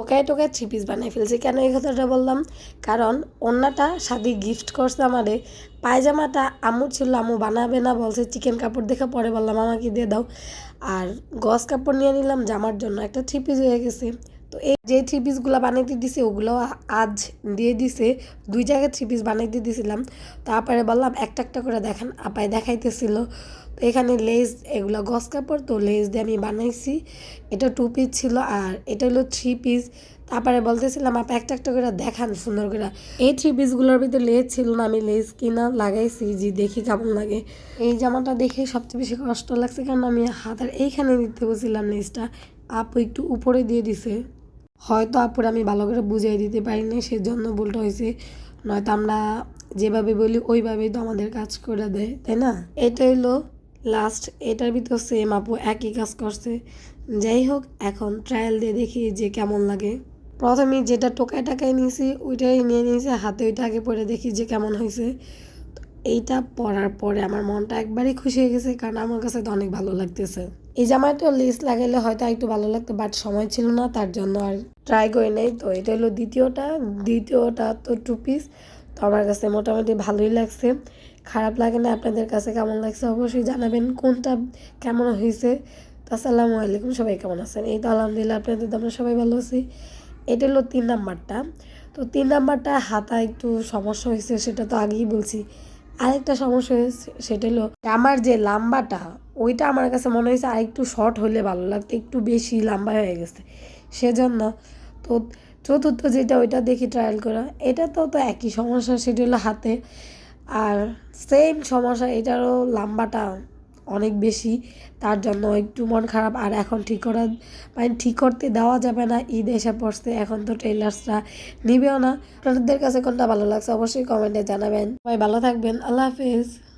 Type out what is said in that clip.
টোকায় টোকায় three piece বানিয়ে ফেলছি। কেন এই কথাটা বললাম? কারণ অন্যটা শাদি গিফট করছে আমারে। পায়জামাটা আমু ছিল আমু বানাবে না বলছে চিকেন কাপড় দেখে পরে বললাম, আমাকে দিয়ে দাও। আর গস কাপড় নিয়ে নিলাম জামার জন্য, একটা থ্রি পিস হয়ে গেছে। তো এই যে থ্রি পিসগুলো বানাইতে দিছে, ওগুলো আজ দিয়ে দিছে, দুই জায়গায় থ্রি পিস বানাইতে দিছিলাম। তারপরে বললাম, একটা একটা করে দেখান, আপায় দেখাইতেছিল। তো এখানে লেস, এগুলো গস কাপড়, তো লেস দিয়ে আমি বানাইছি। এটা টু পিস ছিল আর এটা হলো থ্রি পিস তারপরে বলতেছিলাম, আপা, একটা একটা করে দেখান, সুন্দর করে। এই থ্রি পিসগুলোর ভিতরে লেস ছিল না, আমি লেস কিনা লাগাইছি যে দেখি কেমন লাগে। এই জামাটা দেখে সবচেয়ে বেশি কষ্ট লাগছে, কারণ আমি হাতের এইখানে দিতে বলছিলাম লেসটা। আপু একটু উপরে দিয়ে দিছে। হয়তো আপুর আমি ভালো করে বুঝিয়ে দিতে পারিনি সেজন্য ভুলটা হয়েছে। নয়তো আমরা যেভাবে বলি, ওইভাবেই তো আমাদের কাজ করে দেয়, তাই না? এটা হলো লাস্ট এটার ভিতর সেম আপু, একই কাজ করছে। যাই হোক, এখন ট্রায়াল দিয়ে দেখি যে কেমন লাগে। প্রথমে যেটা টোকায় টাকায় নিয়েছি, ওইটাই নিয়ে নিয়েছি, হাতে ওইটা আগে পরে দেখি যে কেমন হয়েছে। এইটা পরার পরে আমার মনটা একবারই খুশি হয়ে গেছে, কারণ আমার কাছে তো অনেক ভালো লাগতেছে। এই জামাটা লেস লাগাইলে হয়তো একটু ভালো লাগতো বাট সময় ছিল না, তার জন্য আর ট্রাই করে নেই। তো এটা হলো দ্বিতীয়টা দ্বিতীয়টা তো টু পিস তো আমার কাছে মোটামুটি ভালোই লাগছে। খারাপ লাগে না আপনাদের কাছে কেমন লাগছে অবশ্যই জানাবেন, কোনটা কেমন হয়েছে? তো আসসালামু আলাইকুম, সবাই কেমন আছেন? এই তো আলহামদুলিল্লাহ, আপনাদের তো আমরা সবাই ভালো আছি। এটা হলো তিন নাম্বারটা। তো তিন নাম্বারটা হাতা একটু সমস্যা হয়েছে, সেটা তো আগেই বলছি। আরেকটা সমস্যা হয়েছে, সেটা হলো আমার যে লাম্বাটা, ওইটা আমার কাছে মনে হয়েছে আরেকটু শর্ট হলে ভালো লাগতো, একটু বেশি লম্বা হয়ে গেছে। সেজন্য তো চতুর্থ যেটা, ওইটা দেখি ট্রায়াল করা। এটা তো তো একই সমস্যা, সেটা হলো হাতে। আর সেম সমস্যা, এটারও লাম্বাটা অনেক বেশি। তার জন্য একটু মন খারাপ। আর এখন ঠিক করা মানে ঠিক করতে দেওয়া যাবে না। ঈদ এসে পড়ছে, এখন তো টেইলার্সরা নিবেও না। আপনাদের কাছে কোনটা ভালো লাগছে অবশ্যই কমেন্টে জানাবেন। সবাই ভালো থাকবেন। আল্লাহ হাফেজ।